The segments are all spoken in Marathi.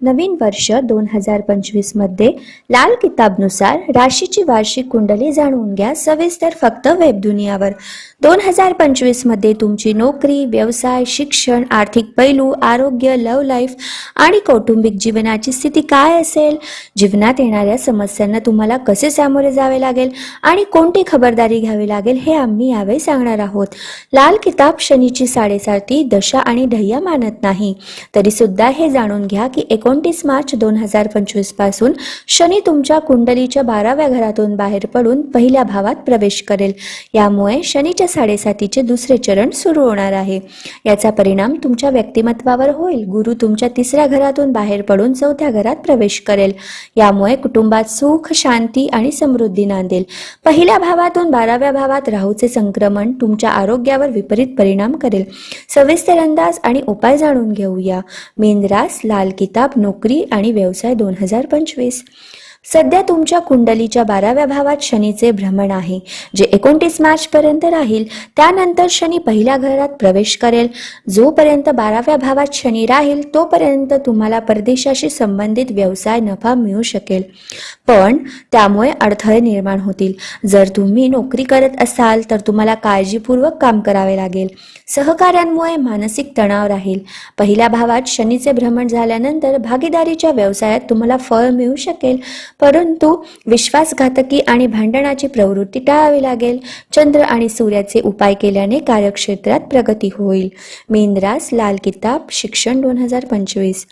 नवीन वर्ष दोन हजार पंचवीसमध्ये लाल किताबनुसार राशीची वार्षिक कुंडली जाणून घ्या. सविस्तर फक्त वेब दुनियावर. दोन हजार पंचवीसमध्ये तुमची नोकरी व्यवसाय शिक्षण आर्थिक पैलू आरोग्य लव्ह लाईफ आणि कौटुंबिक जीवनाची स्थिती काय असेल? जीवनात येणाऱ्या समस्यांना तुम्हाला कसे सामोरे जावे लागेल? आणि कोणती खबरदारी घ्यावी लागेल? हे आम्ही यावेळी सांगणार आहोत. लाल किताब शनीची साडेसाती दशा आणि ढय्या मानत नाही. तरी सुद्धा हे जाणून घ्या की एक एकोणतीस मार्च दोन हजार पंचवीसपासून शनी तुमच्या कुंडलीच्या बाराव्या घरातून बाहेर पडून पहिल्या भावात प्रवेश करेल. यामुळे शनीच्या साडेसातीचे दुसरे चरण सुरू होणार आहे. याचा परिणाम तुमच्या व्यक्तिमत्वावर होईल. गुरु तुमच्या तिसऱ्या घरातून बाहेर पडून चौथ्या घरात प्रवेश करेल. यामुळे कुटुंबात सुख शांती आणि समृद्धी नांदेल. पहिल्या भावातून बाराव्या भावात राहूचे संक्रमण तुमच्या आरोग्यावर विपरीत परिणाम करेल. सविस्तर अंदाज आणि उपाय जाणून घेऊया. मेंद्रास लाल किताब नोकरी आणि व्यवसाय दोन हजार पंचवीस. सध्या तुमच्या कुंडलीच्या बाराव्या भावात शनीचे भ्रमण आहे. जे एकोणतीस मार्च पर्यंत राहील त्यानंतर शनी पहिल्या घरात प्रवेश करेल. जोपर्यंत बाराव्या भावात शनी राहील तोपर्यंत तुम्हाला परदेशाशी संबंधित व्यवसाय नफा मिळू शकेल. पण त्यामुळे अडथळे निर्माण होतील. जर तुम्ही नोकरी करत असाल तर तुम्हाला काळजीपूर्वक काम करावे लागेल. सहकाऱ्यांमुळे मानसिक तणाव राहील. पहिल्या भावात शनीचे भ्रमण झाल्यानंतर भागीदारीच्या व्यवसायात तुम्हाला फळ मिळू शकेल. परंतु विश्वासघातकी आणि भांडणाची प्रवृत्ती टाळावी लागेल. चंद्र आणि सूर्याचे उपाय केल्याने कार्यक्षेत्रात प्रगती होईल. मेंद्रास लाल किताब शिक्षण दोन हजार पंचवीस.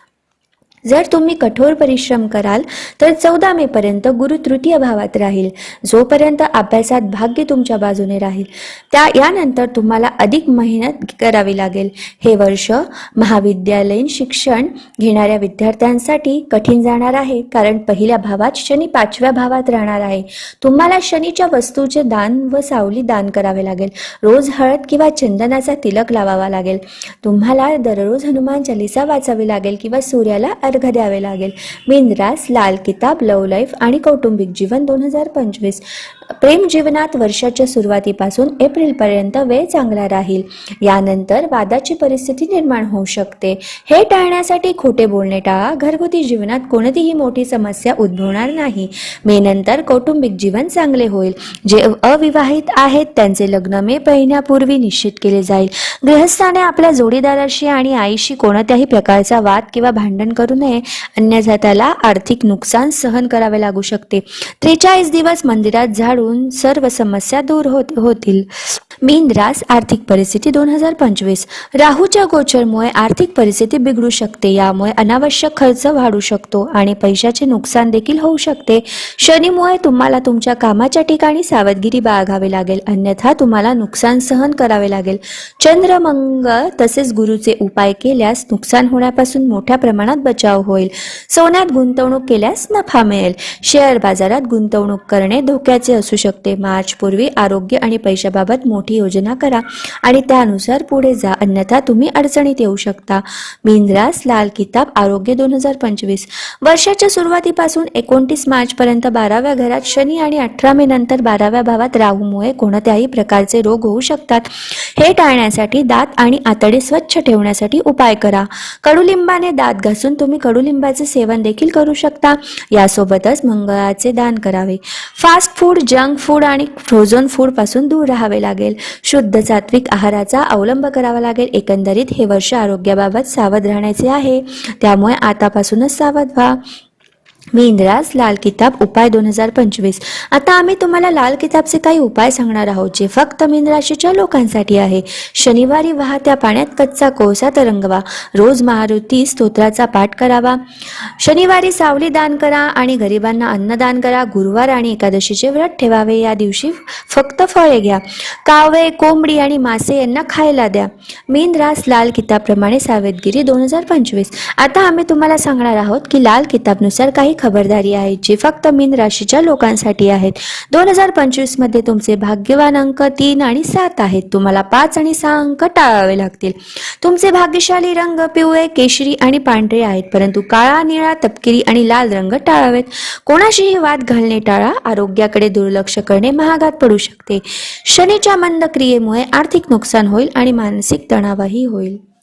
जर तुम्ही कठोर परिश्रम कराल तर चौदा मे पर्यंत गुरु तृतीय भावात राहील. जोपर्यंत अभ्यासात भाग्य तुमच्या बाजूने राहील त्या यानंतर तुम्हाला अधिक मेहनत करावी लागेल. हे वर्ष महाविद्यालयीन शिक्षण घेणाऱ्या विद्यार्थ्यांसाठी कठीण जाणार आहे कारण पहिल्या भावात शनी पाचव्या भावात राहणार आहे. तुम्हाला शनीच्या वस्तूचे दान व सावली दान करावे लागेल. रोज हळद किंवा चंदनाचा तिलक लावावा लागेल. तुम्हाला दररोज हनुमान चालिसा वाचावी लागेल किंवा सूर्याला अर्घ द्यावे लागेल. मिनरास लाल किताब लव लाईफ आणि कौटुंबिक जीवन दोन हजार पंचवीस. प्रेम जीवनात वर्षाच्या सुरुवातीपासून एप्रिलपर्यंत वेळ चांगला राहील. यानंतर वादाची परिस्थिती निर्माण होऊ शकते. हे टाळण्यासाठी खोटे बोलणे टाळा. घरगुती जीवनात कोणतीही मोठी समस्या उद्भवणार नाही. मे नंतर कौटुंबिक जीवन चांगले होईल. जे अविवाहित आहेत त्यांचे लग्न मे महिन्यापूर्वी निश्चित केले जाईल. गृहस्थाने आपल्या जोडीदाराशी आणि आईशी कोणत्याही प्रकारचा वाद किंवा भांडण करू नये अन्यथा त्याला आर्थिक नुकसान सहन करावे लागू शकते. त्रेचाळीस दिवस मंदिरात झाडून सर्व समस्या दूर होत होतील. मीन रास आर्थिक परिस्थिती दोन हजार पंचवीस. राहूच्या गोचरमुळे आर्थिक परिस्थिती बिघडू शकते यामुळे अनावश्यक खर्च वाढू शकतो आणि पैशाचे नुकसान देखील होऊ शकते. शनीमुळे तुम्हाला तुमच्या कामाच्या ठिकाणी सावधगिरी बाळगावी लागेल अन्यथा तुम्हाला नुकसान सहन करावे लागेल. चंद्रमंग तसेच गुरुचे उपाय केल्यास नुकसान होण्यापासून मोठ्या प्रमाणात बचाव होईल. सोन्यात गुंतवणूक केल्यास नफा मिळेल. शेअर बाजारात गुंतवणूक करणे धोक्याचे असू शकते. मार्च पूर्वी आरोग्य आणि पैशाबाबत मोठी योजना करा आणि त्यानुसार पुढे जा. अन्यथा तुम्ही अडचणीत येऊ शकता. मिंद्रास लाल किताब आरोग्य दोन हजार पंचवीस. वर्षाच्या सुरुवातीपासून एकोणतीस मार्च पर्यंत बाराव्या घरात शनी आणि अठरा मे नंतर बाराव्या भावात राहूमुळे कोणत्याही प्रकारचे रोग होऊ शकतात. हे टाळण्यासाठी दात आणि आतडे स्वच्छ ठेवण्यासाठी उपाय करा. कडुलिंबाने दात घासून तुम्ही कडुलिंबाचे सेवन देखील करू शकता. यासोबतच मंगळाचे दान करावे. फास्ट फूड जंक फूड आणि फ्रोझन फूडपासून दूर राहावे लागेल. शुद्ध सात्विक आहाराचा अवलंब करावा लागेल. एकंदरीत हे वर्ष आरोग्याबाबत सावध राहण्याचे आहे. त्यामुळे आतापासूनच सावध व्हा. मी इंद्रास लाल किताब उपाय दोन हजार पंचवीस. आता आम्ही तुम्हाला लाल किताबचे काही उपाय सांगणार आहोत जे फक्त मीन राशीच्या लोकांसाठी आहे. शनिवारी वाहत्या पाण्यात कच्चा कोळसा तरंगवा. रोज मारुती स्तोत्राचा पाठ करावा. शनिवारी सावली दान करा आणि गरिबांना अन्नदान करा. गुरुवार आणि एकादशीचे व्रत ठेवावे. या दिवशी फक्त फळे घ्या. कावळे कोंबडी आणि मासे यांना खायला द्या. मीन रास लाल किताबप्रमाणे सावधगिरी दोन हजार पंचवीस. आता आम्ही तुम्हाला सांगणार आहोत की लाल किताबनुसार काही काही खबरदारी आहेत जी फक्त मीन राशीच्या लोकांसाठी आहेत. दोन हजार पंचवीसमध्ये तुमचे भाग्यवान अंक तीन आणि सात आहेत. तुम्हाला पाच आणि सहा अंक टाळावे लागतील. तुमचे भाग्यशाली रंग पिवळे केशरी आणि पांढरे आहेत. परंतु काळा निळा तपकिरी आणि लाल रंग टाळावेत. कोणाशीही वाद घालणे टाळा. आरोग्याकडे दुर्लक्ष करणे महागात पडू शकते. शनीच्या मंद क्रियेमुळे आर्थिक नुकसान होईल आणि मानसिक तणावही होईल.